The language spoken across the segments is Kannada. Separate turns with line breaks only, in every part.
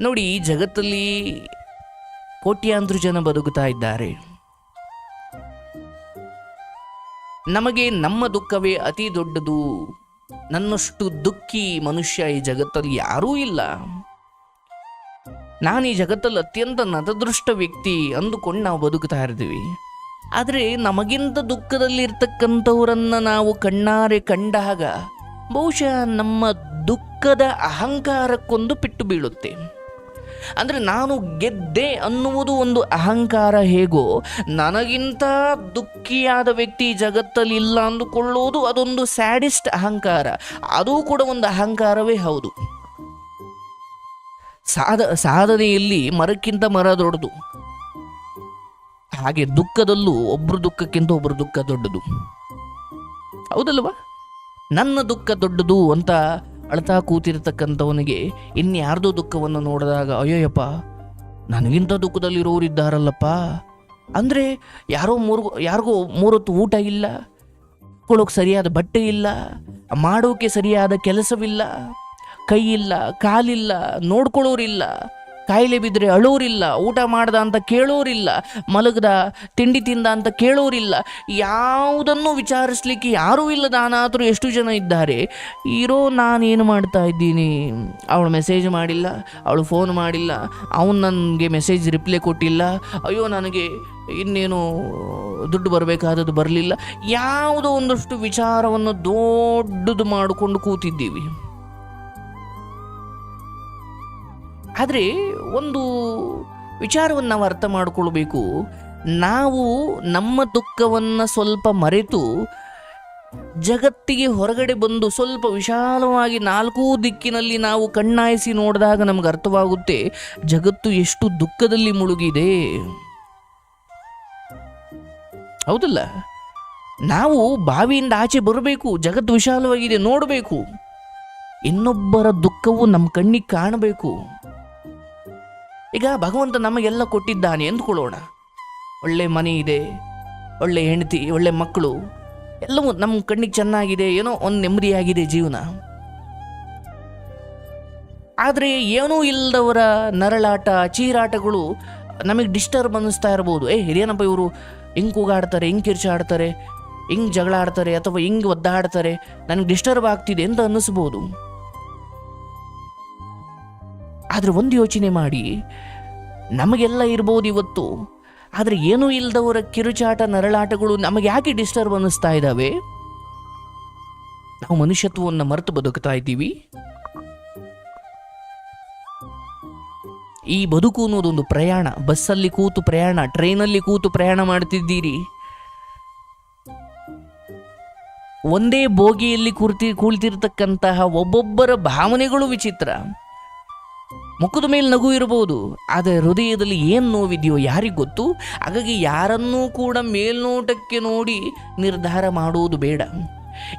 ನೋಡಿ, ಈ ಜಗತ್ತಲ್ಲಿ ಕೋಟ್ಯಾಂತರ ಜನ ಬದುಕುತ್ತಾ ಇದ್ದಾರೆ. ನಮಗೆ ನಮ್ಮ ದುಃಖವೇ ಅತಿ ದೊಡ್ಡದು. ನನ್ನಷ್ಟು ದುಃಖಿ ಮನುಷ್ಯ ಈ ಜಗತ್ತಲ್ಲಿ ಯಾರೂ ಇಲ್ಲ. ನಾನು ಈ ಜಗತ್ತಲ್ಲಿ ಅತ್ಯಂತ ನತದೃಷ್ಟ ವ್ಯಕ್ತಿ ಅಂದುಕೊಂಡು ನಾವು ಬದುಕ್ತಾ ಇರ್ತೀವಿ. ಆದರೆ ನಮಗಿಂತ ದುಃಖದಲ್ಲಿರ್ತಕ್ಕಂಥವರನ್ನ ನಾವು ಕಣ್ಣಾರೆ ಕಂಡಾಗ ಬಹುಶಃ ನಮ್ಮ ದುಃಖದ ಅಹಂಕಾರಕ್ಕೊಂದು ಪೆಟ್ಟು ಬೀಳುತ್ತೆ. ಅಂದರೆ ನಾನು ಗೆದ್ದೆ ಅನ್ನುವುದು ಒಂದು ಅಹಂಕಾರ ಹೇಗೋ, ನನಗಿಂತ ದುಃಖಿಯಾದ ವ್ಯಕ್ತಿ ಜಗತ್ತಲ್ಲಿ ಇಲ್ಲ ಅಂದುಕೊಳ್ಳುವುದು ಅದೊಂದು ಸ್ಯಾಡಿಸ್ಟ್ ಅಹಂಕಾರ. ಅದು ಕೂಡ ಒಂದು ಅಹಂಕಾರವೇ ಹೌದು. ಸಾಧ, ಸಾಧನೆಯಲ್ಲಿ ಮರಕ್ಕಿಂತ ಮರ ದೊಡ್ಡದು. ಹಾಗೆ ದುಃಖದಲ್ಲೂ ಒಬ್ರ ದುಃಖಕ್ಕಿಂತ ಒಬ್ರ ದುಃಖ ದೊಡ್ಡದು. ಹೌದಲ್ವಾ? ನನ್ನ ದುಃಖ ದೊಡ್ಡದು ಅಂತ ಅಳ್ತಾ ಕೂತಿರ್ತಕ್ಕಂಥವನಿಗೆ ಇನ್ಯಾರ್ದೋ ದುಃಖವನ್ನು ನೋಡಿದಾಗ ಅಯ್ಯೋಯಪ್ಪ ನನಗಿಂತ ದುಃಖದಲ್ಲಿರೋರು ಇದ್ದಾರಲ್ಲಪ್ಪ ಅಂದರೆ ಯಾರೋ ಮೂರು, ಯಾರಿಗೋ ಮೂರೊತ್ತು ಊಟ ಇಲ್ಲ ಕೊಳಕ್ಕೆ ಸರಿಯಾದ ಬಟ್ಟೆ ಇಲ್ಲ, ಮಾಡೋಕೆ ಸರಿಯಾದ ಕೆಲಸವಿಲ್ಲ, ಕೈ ಇಲ್ಲ, ಕಾಲಿಲ್ಲ, ನೋಡ್ಕೊಳ್ಳೋರಿಲ್ಲ ಕಾಯಿಲೆ ಬಿದ್ದರೆ ಅಳೋರಿಲ್ಲ, ಊಟ ಮಾಡ್ದ ಅಂತ ಕೇಳೋರಿಲ್ಲ, ಮಲಗದ ತಿಂಡಿ ತಿಂದ ಅಂತ ಕೇಳೋರಿಲ್ಲ. ಯಾವುದನ್ನು ವಿಚಾರಿಸ್ಲಿಕ್ಕೆ ಯಾರೂ ಇಲ್ಲದ ಅನಾಥರು ಎಷ್ಟು ಜನ ಇದ್ದಾರೆ. ಇರೋ ನಾನೇನು ಮಾಡ್ತಾ ಇದ್ದೀನಿ? ಅವಳು ಮೆಸೇಜ್ ಮಾಡಿಲ್ಲ, ಅವಳು ಫೋನ್ ಮಾಡಿಲ್ಲ, ಅವನು ನನಗೆ ಮೆಸೇಜ್ ರಿಪ್ಲೈ ಕೊಟ್ಟಿಲ್ಲ. ಅಯ್ಯೋ, ನನಗೆ ಇನ್ನೇನು ದುಡ್ಡು ಬರಬೇಕಾದದ್ದು ಬರಲಿಲ್ಲ. ಯಾವುದೋ ಒಂದಷ್ಟು ವಿಚಾರವನ್ನು ದೊಡ್ಡದು ಮಾಡಿಕೊಂಡು ಕೂತಿದ್ದೀವಿ. ಆದರೆ ಒಂದು ವಿಚಾರವನ್ನು ನಾವು ಅರ್ಥ ಮಾಡಿಕೊಳ್ಬೇಕು. ನಾವು ನಮ್ಮ ದುಃಖವನ್ನು ಸ್ವಲ್ಪ ಮರೆತು ಜಗತ್ತಿಗೆ ಹೊರಗಡೆ ಬಂದು ಸ್ವಲ್ಪ ವಿಶಾಲವಾಗಿ ನಾಲ್ಕೂ ದಿಕ್ಕಿನಲ್ಲಿ ನಾವು ಕಣ್ಣಾಯಿಸಿ ನೋಡಿದಾಗ ನಮ್ಗೆ ಅರ್ಥವಾಗುತ್ತೆ, ಜಗತ್ತು ಎಷ್ಟು ದುಃಖದಲ್ಲಿ ಮುಳುಗಿದೆ. ಹೌದಲ್ಲ? ನಾವು ಬಾವಿಯಿಂದ ಆಚೆ ಬರಬೇಕು, ಜಗತ್ತು ವಿಶಾಲವಾಗಿದೆ, ನೋಡಬೇಕು. ಇನ್ನೊಬ್ಬರ ದುಃಖವು ನಮ್ಮ ಕಣ್ಣಿಗೆ ಕಾಣಬೇಕು. ಈಗ ಭಗವಂತ ನಮಗೆಲ್ಲ ಕೊಟ್ಟಿದ್ದಾನೆ ಎಂದುಕೊಳ್ಳೋಣ. ಒಳ್ಳೆ ಮನೆ ಇದೆ, ಒಳ್ಳೆ ಹೆಂಡತಿ, ಒಳ್ಳೆ ಮಕ್ಕಳು, ಎಲ್ಲವೂ ನಮ್ಮ ಕಣ್ಣಿಗೆ ಚೆನ್ನಾಗಿದೆ, ಏನೋ ಒಂದು ನೆಮ್ಮದಿಯಾಗಿದೆ ಜೀವನ. ಆದರೆ ಏನೂ ಇಲ್ಲದವರ ನರಳಾಟ, ಚೀರಾಟಗಳು ನಮಗೆ ಡಿಸ್ಟರ್ಬ್ ಅನ್ನಿಸ್ತಾ ಇರ್ಬೋದು. ಏ, ಹಿರಿಯನಪ್ಪ ಇವರು ಹಿಂಗೆ ಕೂಗಾಡ್ತಾರೆ, ಹಿಂಗೆ ಕಿರ್ಚಾಡ್ತಾರೆ, ಹಿಂಗೆ ಜಗಳ ಆಡ್ತಾರೆ, ಅಥವಾ ಹಿಂಗೆ ಒದ್ದಾಡ್ತಾರೆ, ನನಗೆ ಡಿಸ್ಟರ್ಬ್ ಆಗ್ತಿದೆ ಅಂತ ಅನ್ನಿಸ್ಬೋದು. ಆದರೆ ಒಂದು ಯೋಚನೆ ಮಾಡಿ. ನಮಗೆಲ್ಲ ಇರ್ಬೋದು ಇವತ್ತು. ಆದರೆ ಏನೂ ಇಲ್ಲದವರ ಕಿರುಚಾಟ, ನರಳಾಟಗಳು ನಮಗೆ ಯಾಕೆ ಡಿಸ್ಟರ್ಬ್ ಅನ್ನಿಸ್ತಾ ಇದ್ದಾವೆ ನಾವು ಮನುಷ್ಯತ್ವವನ್ನು ಮರೆತು ಬದುಕ್ತಾ ಇದ್ದೀವಿ. ಈ ಬದುಕು ಅನ್ನೋದೊಂದು ಪ್ರಯಾಣ. ಬಸ್ಸಲ್ಲಿ ಕೂತು ಪ್ರಯಾಣ, ಟ್ರೈನಲ್ಲಿ ಕೂತು ಪ್ರಯಾಣ ಮಾಡ್ತಿದ್ದೀರಿ. ಒಂದೇ ಬೋಗಿಯಲ್ಲಿ ಕುರ್ತಿ, ಕುಳಿತಿರ್ತಕ್ಕಂತಹ ಒಬ್ಬೊಬ್ಬರ ಭಾವನೆಗಳು ವಿಚಿತ್ರ. ಮುಖದ ಮೇಲೆ ನಗು ಇರಬಹುದು, ಆದರೆ ಹೃದಯದಲ್ಲಿ ಏನು ನೋವಿದೆಯೋ ಯಾರಿಗೆ ಗೊತ್ತು? ಹಾಗಾಗಿ ಯಾರನ್ನೂ ಕೂಡ ಮೇಲ್ನೋಟಕ್ಕೆ ನೋಡಿ ನಿರ್ಧಾರ ಮಾಡುವುದು ಬೇಡ.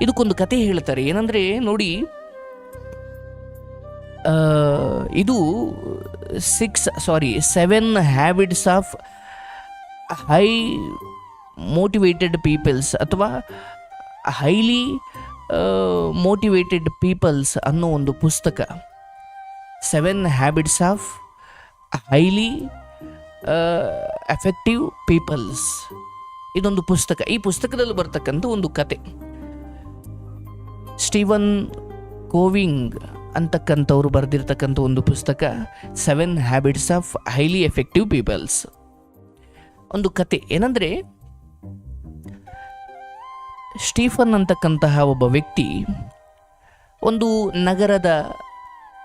ಇದಕ್ಕೊಂದು ಕತೆ ಹೇಳ್ತಾರೆ, ಏನಂದ್ರೆ ನೋಡಿ ಇದು six sorry seven habits of high motivated peoples ಅಥವಾ ಹೈಲಿ ಮೋಟಿವೇಟೆಡ್ ಪೀಪಲ್ಸ್ ಅನ್ನೋ ಒಂದು ಪುಸ್ತಕ. Seven habits of highly effective peoples ಇದೊಂದು ಪುಸ್ತಕ. ಈ ಪುಸ್ತಕದಲ್ಲಿ ಬರ್ತಕ್ಕಂಥ ಒಂದು ಕತೆ. ಸ್ಟೀವನ್ ಕೋವಿಂಗ್ ಅಂತಕ್ಕಂಥವ್ರು ಬರೆದಿರ್ತಕ್ಕಂಥ ಒಂದು ಪುಸ್ತಕ seven habits of highly effective peoples ಒಂದು ಕತೆ. ಏನಂದರೆ, ಸ್ಟೀಫನ್ ಅಂತಕ್ಕಂತಹ ಒಬ್ಬ ವ್ಯಕ್ತಿ ಒಂದು ನಗರದ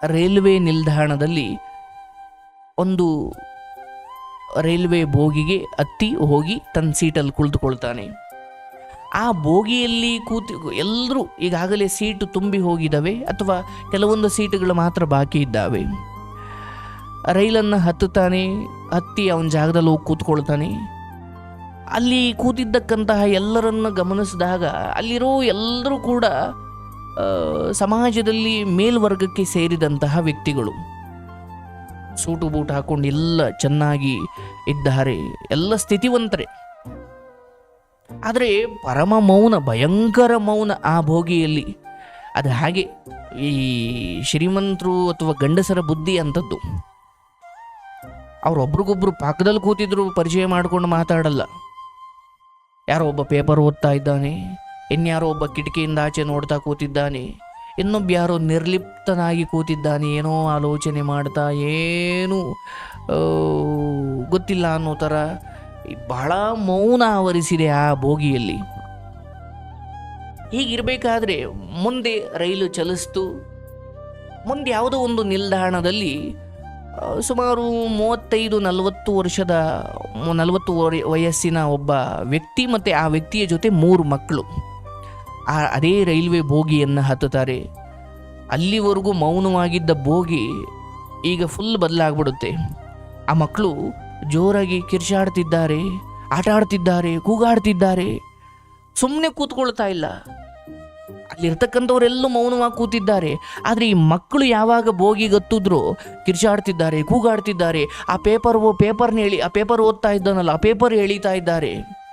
ರೈಲ್ವೆ ನಿಲ್ದಾಣದಲ್ಲಿ ಒಂದು ರೈಲ್ವೆ ಬೋಗಿಗೆ ಹತ್ತಿ ಹೋಗಿ ತನ್ನ ಸೀಟಲ್ಲಿ ಕುಳಿತುಕೊಳ್ತಾನೆ. ಆ ಬೋಗಿಯಲ್ಲಿ ಕೂತು ಎಲ್ಲರೂ ಈಗಾಗಲೇ ಸೀಟು ತುಂಬಿ ಹೋಗಿದ್ದಾವೆ ಅಥವಾ ಕೆಲವೊಂದು ಸೀಟುಗಳು ಮಾತ್ರ ಬಾಕಿ ಇದ್ದಾವೆ. ರೈಲನ್ನು ಹತ್ತುತ್ತಾನೆ, ಹತ್ತಿ ಅವನ ಜಾಗದಲ್ಲಿ ಹೋಗಿ ಕೂತ್ಕೊಳ್ತಾನೆ. ಅಲ್ಲಿ ಕೂತಿದ್ದಕ್ಕಂತಹ ಎಲ್ಲರನ್ನು ಗಮನಿಸಿದಾಗ ಅಲ್ಲಿರೋ ಎಲ್ಲರೂ ಕೂಡ ಸಮಾಜದಲ್ಲಿ ಮೇಲ್ವರ್ಗಕ್ಕೆ ಸೇರಿದಂತಹ ವ್ಯಕ್ತಿಗಳು. ಸೂಟು ಬೂಟು ಹಾಕೊಂಡು ಎಲ್ಲ ಚೆನ್ನಾಗಿ ಇದ್ದಾರೆ, ಎಲ್ಲ ಸ್ಥಿತಿವಂತರೆ. ಆದರೆ ಪರಮ ಮೌನ, ಭಯಂಕರ ಮೌನ ಆ ಭೋಗಿಯಲ್ಲಿ. ಅದು ಹಾಗೆ ಈ ಶ್ರೀಮಂತರು ಅಥವಾ ಗಂಡಸರ ಬುದ್ಧಿ ಅಂಥದ್ದು. ಅವ್ರೊಬ್ರಿಗೊಬ್ರು ಪಕ್ಕದಲ್ಲಿ ಕೂತಿದ್ರು ಪರಿಚಯ ಮಾಡ್ಕೊಂಡು ಮಾತಾಡಲ್ಲ. ಯಾರೋ ಒಬ್ಬ ಪೇಪರ್ ಓದ್ತಾ ಇದ್ದಾನೆ ಇನ್ಯಾರೋ ಒಬ್ಬ ಕಿಟಕಿಯಿಂದ ಆಚೆ ನೋಡ್ತಾ ಕೂತಿದ್ದಾನೆ. ಇನ್ನೊಬ್ಬ ಯಾರೋ ನಿರ್ಲಿಪ್ತನಾಗಿ ಕೂತಿದ್ದಾನೆ. ಏನೋ ಆಲೋಚನೆ ಮಾಡ್ತಾ, ಏನು? ಗೊತ್ತಿಲ್ಲ ಅನ್ನೋ ಥರ ಬಹಳ ಮೌನ ಆವರಿಸಿದೆ ಆ ಬೋಗಿಯಲ್ಲಿ. ಹೀಗಿರಬೇಕಾದ್ರೆ ಮುಂದೆ ರೈಲು ಚಲಿಸ್ತು. ಮುಂದೆ ಯಾವುದೋ ಒಂದು ನಿಲ್ದಾಣದಲ್ಲಿ ಸುಮಾರು ಮೂವತ್ತೈದು, ನಲವತ್ತು ವರ್ಷದ ನಲವತ್ತು ವಯಸ್ಸಿನ ಒಬ್ಬ ವ್ಯಕ್ತಿ ಮತ್ತು ಆ ವ್ಯಕ್ತಿಯ ಜೊತೆ ಮೂರು ಮಕ್ಕಳು. ಆ ಅದೇ ರೈಲ್ವೆ ಬೋಗಿಯನ್ನು ಹತ್ತುತ್ತಾರೆ. ಅಲ್ಲಿವರೆಗೂ ಮೌನವಾಗಿದ್ದ ಬೋಗಿ ಈಗ ಫುಲ್ ಬದಲಾಗ್ಬಿಡುತ್ತೆ. ಆ ಮಕ್ಕಳು ಜೋರಾಗಿ ಕಿರ್ಚಾಡ್ತಿದ್ದಾರೆ ಆಟ ಆಡ್ತಿದ್ದಾರೆ ಕೂಗಾಡ್ತಿದ್ದಾರೆ. ಸುಮ್ಮನೆ ಕೂತ್ಕೊಳ್ತಾ ಇಲ್ಲ. ಅಲ್ಲಿರ್ತಕ್ಕಂಥವರೆಲ್ಲೂ ಮೌನವಾಗಿ ಕೂತಿದ್ದಾರೆ. ಆದರೆ ಈ ಮಕ್ಕಳು ಯಾವಾಗ ಬೋಗಿ ಗತ್ತಿದ್ರು, ಕಿರ್ಚಾಡ್ತಿದ್ದಾರೆ, ಕೂಗಾಡ್ತಿದ್ದಾರೆ. ಆ ಪೇಪರ್ ಓ ಪೇಪರ್ನ ಹೇಳಿ, ಆ ಪೇಪರ್ ಓದ್ತಾ ಇದ್ದಾನಲ್ಲ, ಆ ಪೇಪರ್ ಎಳಿತಾ ಇದ್ದಾರೆ.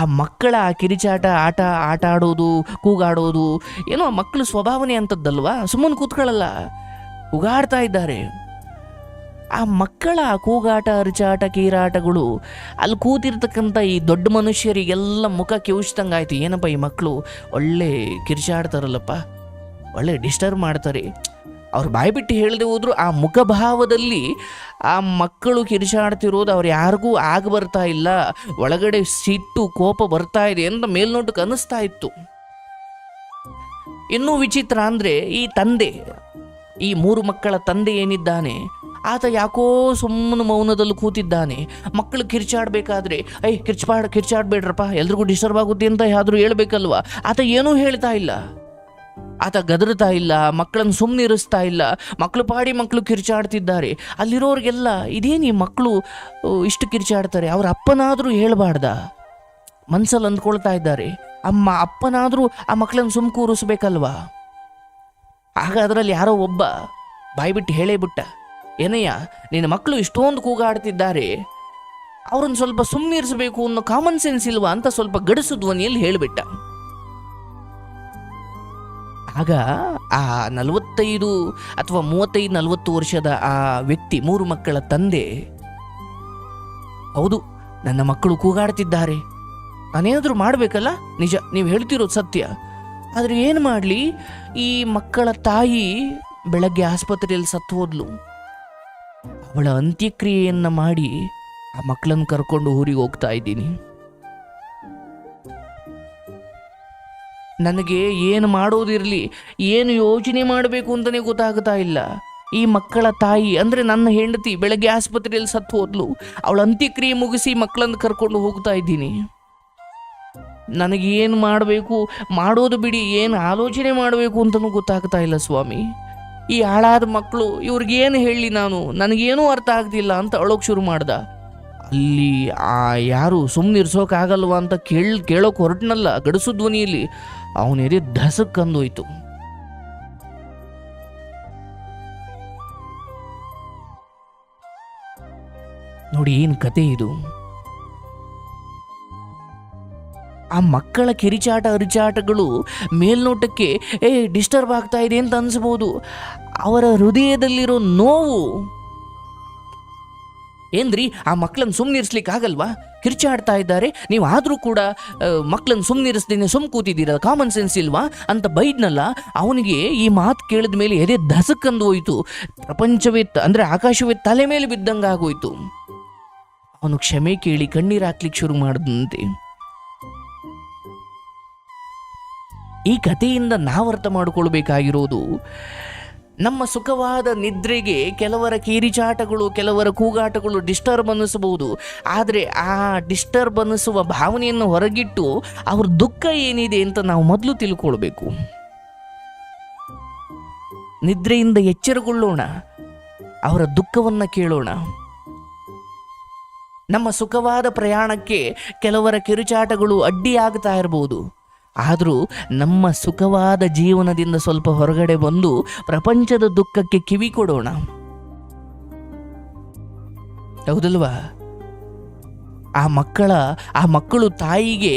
ಆ ಮಕ್ಕಳ ಕಿರಿಚಾಟ, ಆಟ ಆಟ ಆಡೋದು ಕೂಗಾಡೋದು, ಏನೋ ಮಕ್ಕಳ ಸ್ವಭಾವನೆ ಅಂಥದ್ದಲ್ವಾ? ಸುಮ್ಮನೆ ಕೂತ್ಕೊಳ್ಳಲ್ಲ. ಕೂಗಾಡ್ತಾ ಇದ್ದಾರೆ. ಆ ಮಕ್ಕಳ ಕೂಗಾಟ, ಅರಿಚಾಟ, ಕೀರಾಟಗಳು, ಅಲ್ಲಿ ಕೂತಿರ್ತಕ್ಕಂಥ ಈ ದೊಡ್ಡ ಮನುಷ್ಯರಿಗೆಲ್ಲ ಮುಖ ಕಿವುಚ್ದಂಗಾಯ್ತು ಏನಪ್ಪ ಈ ಮಕ್ಕಳು? ಒಳ್ಳೆ ಕಿರಿಚಾಡ್ತಾರಲ್ಲಪ್ಪ. ಒಳ್ಳೆ ಡಿಸ್ಟರ್ಬ್ ಮಾಡ್ತಾರೆ. ಅವ್ರು ಬಾಯಿ ಬಿಟ್ಟು ಹೇಳದೆ ಹೋದ್ರು, ಆ ಮುಖಭಾವದಲ್ಲಿ ಆ ಮಕ್ಕಳು ಕಿರಿಚಾಡ್ತಿರೋದು ಅವ್ರು ಯಾರಿಗೂ ಆಗ ಬರ್ತಾ ಇಲ್ಲ, ಒಳಗಡೆ ಸಿಟ್ಟು, ಕೋಪ ಬರ್ತಾ ಇದೆ ಅಂತ ಮೇಲ್ನೋಟಕ್ಕೆ ಅನ್ನಿಸ್ತಾ ಇತ್ತು. ಇನ್ನೂ ವಿಚಿತ್ರ ಅಂದರೆ ಈ ತಂದೆ, ಈ ಮೂರು ಮಕ್ಕಳ ತಂದೆ ಏನಿದ್ದಾನೆ, ಆತ ಯಾಕೋ ಸುಮ್ಮನೆ ಮೌನದಲ್ಲಿ ಕೂತಿದ್ದಾನೆ. ಮಕ್ಕಳು ಕಿರ್ಚಾಡ್ಬೇಕಾದ್ರೆ ಐ ಕಿರ್ಚಾಡ್ ಕಿರ್ಚಾಡ್ಬೇಡ್ರಪ್ಪ, ಎಲ್ರಿಗೂ ಡಿಸ್ಟರ್ಬ್ ಆಗುತ್ತೆ ಅಂತ ಯಾವ್ದಾದ್ರು ಹೇಳ್ಬೇಕಲ್ವಾ? ಆತ ಏನೂ ಹೇಳ್ತಾ ಇಲ್ಲ. ಆತ ಗದರ್ತಾ ಇಲ್ಲ, ಮಕ್ಕಳನ್ನು ಸುಮ್ಮನೆ ಇರಿಸ್ತಾ ಇಲ್ಲ ಮಕ್ಕಳು ಪಾಡಿ ಮಕ್ಕಳು ಕಿರ್ಚಾಡ್ತಿದ್ದಾರೆ. ಅಲ್ಲಿರೋರಿಗೆಲ್ಲ, ಇದೇನು ಈ ಮಕ್ಕಳು ಇಷ್ಟು ಕಿರ್ಚಾಡ್ತಾರೆ? ಅವ್ರ ಅಪ್ಪನಾದರೂ ಹೇಳಬಾರ್ದ? ಮನ್ಸಲ್ಲಿ ಅಂದ್ಕೊಳ್ತಾ ಇದ್ದಾರೆ. ಅಮ್ಮ, ಅಪ್ಪನಾದರೂ ಆ ಮಕ್ಕಳನ್ನು ಸುಮ್ಮ ಕೂರಿಸ್ಬೇಕಲ್ವಾ ಆಗ ಅದರಲ್ಲಿ ಯಾರೋ ಒಬ್ಬ ಬಾಯ್ಬಿಟ್ಟು ಹೇಳೇ ಬಿಟ್ಟ, ಏನಯ್ಯ, ನಿನ್ನ ಮಕ್ಕಳು ಇಷ್ಟೊಂದು ಕೂಗಾಡ್ತಿದ್ದಾರೆ. ಅವ್ರನ್ನ ಸ್ವಲ್ಪ ಸುಮ್ಮನಿರಿಸಬೇಕು ಅನ್ನೋ ಕಾಮನ್ ಸೆನ್ಸ್ ಇಲ್ವಾ ಅಂತ ಸ್ವಲ್ಪ ಗಡಿಸು ಧ್ವನಿಯಲ್ಲಿ ಹೇಳಿಬಿಟ್ಟ. ಆಗ ಆ ನಲವತ್ತೈದು ಅಥವಾ ಮೂವತ್ತೈದು, ನಲವತ್ತು ವರ್ಷದ ಆ ವ್ಯಕ್ತಿ, ಮೂರು ಮಕ್ಕಳ ತಂದೆ, ಹೌದು, ನನ್ನ ಮಕ್ಕಳು ಕೂಗಾಡ್ತಿದ್ದಾರೆ. ನಾನೇನಾದರೂ ಮಾಡಬೇಕಲ್ಲ? ನಿಜ, ನೀವು ಹೇಳ್ತಿರೋದು ಸತ್ಯ. ಆದರೆ ಏನು ಮಾಡಲಿ? ಈ ಮಕ್ಕಳ ತಾಯಿ ಬೆಳಗ್ಗೆ ಆಸ್ಪತ್ರೆಯಲ್ಲಿ ಸತ್ತು ಅವಳ ಅಂತ್ಯಕ್ರಿಯೆಯನ್ನು ಮಾಡಿ ಆ ಮಕ್ಕಳನ್ನು ಕರ್ಕೊಂಡು ಊರಿಗೆ ಹೋಗ್ತಾ ಇದ್ದೀನಿ. ನನಗೆ ಏನು ಮಾಡೋದಿರಲಿ, ಏನು ಯೋಚನೆ ಮಾಡಬೇಕು ಅಂತಲೇ ಗೊತ್ತಾಗ್ತಾ ಇಲ್ಲ. ಈ ಮಕ್ಕಳ ತಾಯಿ, ಅಂದರೆ ನನ್ನ ಹೆಂಡತಿ ಬೆಳಗ್ಗೆ ಆಸ್ಪತ್ರೆಯಲ್ಲಿ ಸತ್ತು ಹೋದ್ಲು. ಅವಳ ಅಂತ್ಯಕ್ರಿಯೆ ಮುಗಿಸಿ ಮಕ್ಕಳನ್ನು ಕರ್ಕೊಂಡು ಹೋಗ್ತಾ ಇದ್ದೀನಿ. ನನಗೇನು ಮಾಡಬೇಕು, ಮಾಡೋದು ಬಿಡಿ, ಏನು ಆಲೋಚನೆ ಮಾಡಬೇಕು ಅಂತಲೂ ಗೊತ್ತಾಗ್ತಾ ಇಲ್ಲ ಸ್ವಾಮಿ. ಈ ಹಾಳಾದ ಮಕ್ಕಳು ಇವ್ರಿಗೇನು ಹೇಳಿ ನಾನು? ನನಗೇನೂ ಅರ್ಥ ಆಗ್ತಿಲ್ಲ ಅಂತ ಅಳೋಕೆ ಶುರು ಮಾಡ್ದ. ಅಲ್ಲಿ ಆ ಯಾರು ಸುಮ್ಮನೆ ಇರ್ಸೋಕ್ಕಾಗಲ್ವ ಅಂತ ಕೇಳ್, ಕೇಳೋಕೆ ಹೊರಟನಲ್ಲ ಗಡಸು ಧ್ವನಿಯಲ್ಲಿ. ಅವನ ಧಸಕ್ಕಂದೋಯ್ತು. ನೋಡಿ ಏನು ಕತೆ ಇದು. ಆ ಮಕ್ಕಳ ಕಿರಿಚಾಟ ಅರಿಚಾಟಗಳು ಮೇಲ್ನೋಟಕ್ಕೆ, ಏ ಡಿಸ್ಟರ್ಬ್ ಆಗ್ತಾ ಇದೆ ಅಂತ ಅನಿಸ್ಬೋದು. ಅವರ ಹೃದಯದಲ್ಲಿರೋ ನೋವು ಏನ್ರಿ? ಆ ಮಕ್ಕಳನ್ನ ಸುಮ್ಮನಿರ್ಸ್ಲಿಕ್ಕೆ ಆಗಲ್ವಾ? ಕಿರ್ಚಾಡ್ತಾ ಇದ್ದಾರೆ. ನೀವು ಆದರೂ ಕೂಡ ಮಕ್ಕಳನ್ನ ಸುಮ್ಮನಿರಿಸ್ದೇನೆ ಸುಮ್ ಕೂತಿದ್ದೀರ ಕಾಮನ್ ಸೆನ್ಸ್ ಇಲ್ವಾ? ಅಂತ ಬೈದ್ನಲ್ಲ, ಅವನಿಗೆ ಈ ಮಾತು ಕೇಳಿದ ಮೇಲೆ ಎದೆ ಧಸಕ್ಕಂದು ಹೋಯಿತು. ಪ್ರಪಂಚವೇ ಅಂದರೆ ಆಕಾಶವೇ ತಲೆ ಮೇಲೆ ಬಿದ್ದಂಗೆ ಆಗೋಯ್ತು. ಅವನು ಕ್ಷಮೆ ಕೇಳಿ ಕಣ್ಣೀರು ಹಾಕ್ಲಿಕ್ಕೆ ಶುರು ಮಾಡಿದಂತೆ ಈ ಕಥೆಯಿಂದ ನಾವು ಅರ್ಥ ಮಾಡಿಕೊಳ್ಬೇಕಾಗಿರೋದು ನಮ್ಮ ಸುಖವಾದ ನಿದ್ರೆಗೆ ಕೆಲವರ ಕಿರಿಚಾಟಗಳು, ಕೆಲವರ ಕೂಗಾಟಗಳು ಡಿಸ್ಟರ್ಬ್ ಅನ್ನಿಸಬಹುದು. ಆದರೆ ಆ ಡಿಸ್ಟರ್ಬ್ ಅನ್ನಿಸುವ ಭಾವನೆಯನ್ನು ಹೊರಗಿಟ್ಟು ಅವ್ರ ದುಃಖ ಏನಿದೆ ಅಂತ ನಾವು ಮೊದಲು ತಿಳ್ಕೊಳ್ಬೇಕು. ನಿದ್ರೆಯಿಂದ ಎಚ್ಚರಗೊಳ್ಳೋಣ. ಅವರ ದುಃಖವನ್ನು ಕೇಳೋಣ. ನಮ್ಮ ಸುಖವಾದ ಪ್ರಯಾಣಕ್ಕೆ ಕೆಲವರ ಕಿರುಚಾಟಗಳು ಅಡ್ಡಿಯಾಗ್ತಾ ಇರಬಹುದು ಆದರೂ ನಮ್ಮ ಸುಖವಾದ ಜೀವನದಿಂದ ಸ್ವಲ್ಪ ಹೊರಗಡೆ ಬಂದು ಪ್ರಪಂಚದ ದುಃಖಕ್ಕೆ ಕಿವಿ ಕೊಡೋಣ. ಹೌದಲ್ವಾ? ಆ ಮಕ್ಕಳ, ಆ ಮಕ್ಕಳು ತಾಯಿಗೆ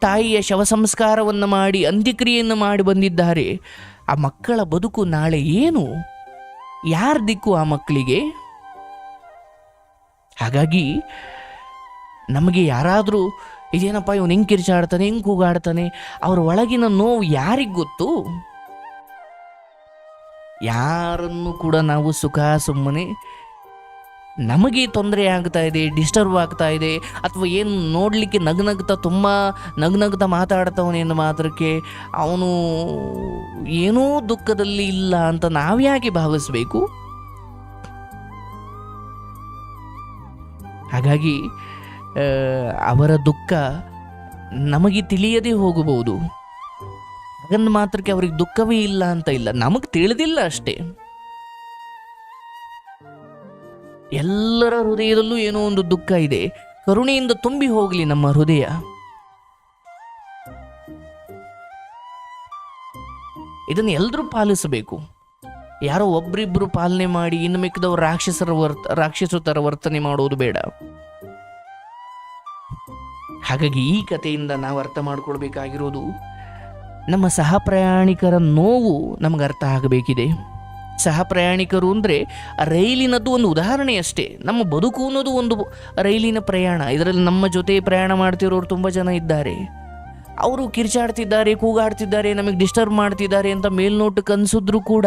ತಾಯಿಯ ಶವ ಸಂಸ್ಕಾರವನ್ನು ಮಾಡಿ, ಅಂತ್ಯಕ್ರಿಯೆಯನ್ನು ಮಾಡಿ ಬಂದಿದ್ದಾರೆ. ಆ ಮಕ್ಕಳ ಬದುಕು ನಾಳೆ ಏನು? ಯಾರ ದಿಕ್ಕು ಆ ಮಕ್ಕಳಿಗೆ? ಹಾಗಾಗಿ ನಮಗೆ ಯಾರಾದರೂ ಇದೇನಪ್ಪ ಇವನು ಹಿಂಗೆ ಕಿರ್ಚಾಡ್ತಾನೆ, ಹಿಂಗೆ ಕೂಗಾಡ್ತಾನೆ? ಅವ್ರ ಒಳಗಿನ ನೋವು ಯಾರಿಗೆ ಗೊತ್ತು? ಯಾರನ್ನು ಕೂಡ ನಾವು ಸುಖ ಸುಮ್ಮನೆ ನಮಗೆ ತೊಂದರೆ ಆಗ್ತಾ ಇದೆ, ಡಿಸ್ಟರ್ಬ್ ಆಗ್ತಾ ಇದೆ, ಅಥವಾ ಏನು ನೋಡಲಿಕ್ಕೆ ನಗ್ನಗ್ತಾ ತುಂಬ ನಗ್ನಗ್ತಾ ಮಾತಾಡ್ತವನೇನು ಮಾತ್ರಕ್ಕೆ ಅವನು ಏನೂ ದುಃಖದಲ್ಲಿ ಇಲ್ಲ ಅಂತ ನಾವ್ಯಾಕೆ ಭಾವಿಸ್ಬೇಕು? ಹಾಗಾಗಿ ಅವರ ದುಃಖ ನಮಗೆ ತಿಳಿಯದೇ ಹೋಗಬಹುದು. ಹಾಗಂದ ಮಾತ್ರಕ್ಕೆ ಅವ್ರಿಗೆ ದುಃಖವೇ ಇಲ್ಲ ಅಂತ ಇಲ್ಲ. ನಮಗೆ ತಿಳಿದಿಲ್ಲ ಅಷ್ಟೇ. ಎಲ್ಲರ ಹೃದಯದಲ್ಲೂ ಏನೋ ಒಂದು ದುಃಖ ಇದೆ. ಕರುಣೆಯಿಂದ ತುಂಬಿ ಹೋಗಲಿ ನಮ್ಮ ಹೃದಯ. ಇದನ್ನು ಎಲ್ಲರೂ ಪಾಲಿಸಬೇಕು. ಯಾರೋ ಒಬ್ರಿಬ್ರು ಪಾಲನೆ ಮಾಡಿ ಇನ್ನು ಮಿಕ್ಕಿದವರು ರಾಕ್ಷಸರ ವರ್ತ ರಾಕ್ಷಸರ ಥರ ವರ್ತನೆ ಮಾಡೋದು ಬೇಡ. ಹಾಗಾಗಿ ಈ ಕಥೆಯಿಂದ ನಾವು ಅರ್ಥ ಮಾಡಿಕೊಳ್ಬೇಕಾಗಿರೋದು ನಮ್ಮ ಸಹ ಪ್ರಯಾಣಿಕರ ನೋವು ನಮಗೆ ಅರ್ಥ ಆಗಬೇಕಿದೆ. ಸಹ ಪ್ರಯಾಣಿಕರು ಅಂದರೆ ರೈಲಿನದ್ದು ಒಂದು ಉದಾಹರಣೆ ಅಷ್ಟೇ. ನಮ್ಮ ಬದುಕು ಅನ್ನೋದು ಒಂದು ರೈಲಿನ ಪ್ರಯಾಣ. ಇದರಲ್ಲಿ ನಮ್ಮ ಜೊತೆ ಪ್ರಯಾಣ ಮಾಡ್ತಿರೋರು ತುಂಬ ಜನ ಇದ್ದಾರೆ. ಅವರು ಕಿರ್ಚಾಡ್ತಿದ್ದಾರೆ, ಕೂಗಾಡ್ತಿದ್ದಾರೆ, ನಮಗೆ ಡಿಸ್ಟರ್ಬ್ ಮಾಡ್ತಿದ್ದಾರೆ ಅಂತ ಮೇಲ್ನೋಟಕ್ಕೆ ಅನಿಸಿದ್ರು ಕೂಡ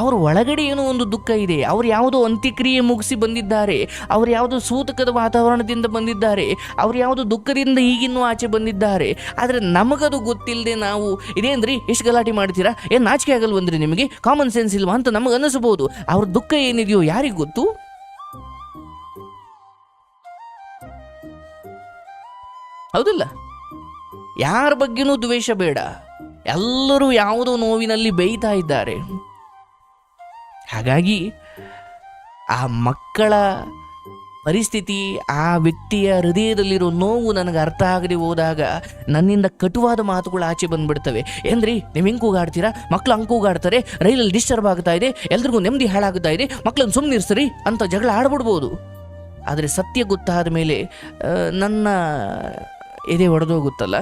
ಅವ್ರ ಒಳಗಡೆ ಏನೋ ಒಂದು ದುಃಖ ಇದೆ. ಅವ್ರು ಯಾವುದೋ ಅಂತ್ಯಕ್ರಿಯೆ ಮುಗಿಸಿ ಬಂದಿದ್ದಾರೆ. ಅವ್ರು ಯಾವುದೋ ಸೂತಕದ ವಾತಾವರಣದಿಂದ ಬಂದಿದ್ದಾರೆ. ಅವ್ರು ಯಾವುದೋ ದುಃಖದಿಂದ ಈಗಿನ್ನೂ ಆಚೆ ಬಂದಿದ್ದಾರೆ. ಆದರೆ ನಮಗದು ಗೊತ್ತಿಲ್ಲದೆ ನಾವು ಇದೇನ್ರಿ ಎಷ್ಟು ಗಲಾಟೆ ಮಾಡ್ತೀರಾ? ಏನು ನಾಚಿಕೆ ಆಗಲ್ವಂದ್ರಿ ನಿಮಗೆ? ಕಾಮನ್ ಸೆನ್ಸ್ ಇಲ್ವಾ ಅಂತ ನಮಗೆ ಅನ್ನಿಸ್ಬೋದು ಅವ್ರ ದುಃಖ ಏನಿದೆಯೋ ಯಾರಿಗೆ ಗೊತ್ತು? ಹೌದಿಲ್ಲ? ಯಾರ ಬಗ್ಗೆನೂ ದ್ವೇಷ ಬೇಡ. ಎಲ್ಲರೂ ಯಾವುದೋ ನೋವಿನಲ್ಲಿ ಬೇಯ್ತಾ ಇದ್ದಾರೆ. ಹಾಗಾಗಿ ಆ ಮಕ್ಕಳ ಪರಿಸ್ಥಿತಿ, ಆ ವ್ಯಕ್ತಿಯ ಹೃದಯದಲ್ಲಿರೋ ನೋವು ನನಗೆ ಅರ್ಥ ಆಗದೆ ಹೋದಾಗ ನನ್ನಿಂದ ಕಟುವಾದ ಮಾತುಗಳು ಆಚೆ ಬಂದ್ಬಿಡ್ತವೆ. ಏನ್ರಿ, ನೀವು ಹಿಂಗೆ ಕೂಗಾಡ್ತೀರಾ? ಮಕ್ಕಳು ಹಂಗೆ ಕೂಗಾಡ್ತಾರೆ, ರೈಲಲ್ಲಿ ಡಿಸ್ಟರ್ಬ್ ಆಗ್ತಾ ಇದೆ, ಎಲ್ರಿಗೂ ನೆಮ್ಮದಿ ಹಾಳಾಗ್ತಾ ಇದೆ ಮಕ್ಳನ್ನ ಸುಮ್ಮನಿರ್ಸ್ರಿ ಅಂತ ಜಗಳ ಆಡ್ಬಿಡ್ಬೋದು. ಆದರೆ ಸತ್ಯ ಗೊತ್ತಾದ ಮೇಲೆ ನನ್ನ ಎದೆ ಒಡೆದೋಗುತ್ತಲ್ಲ?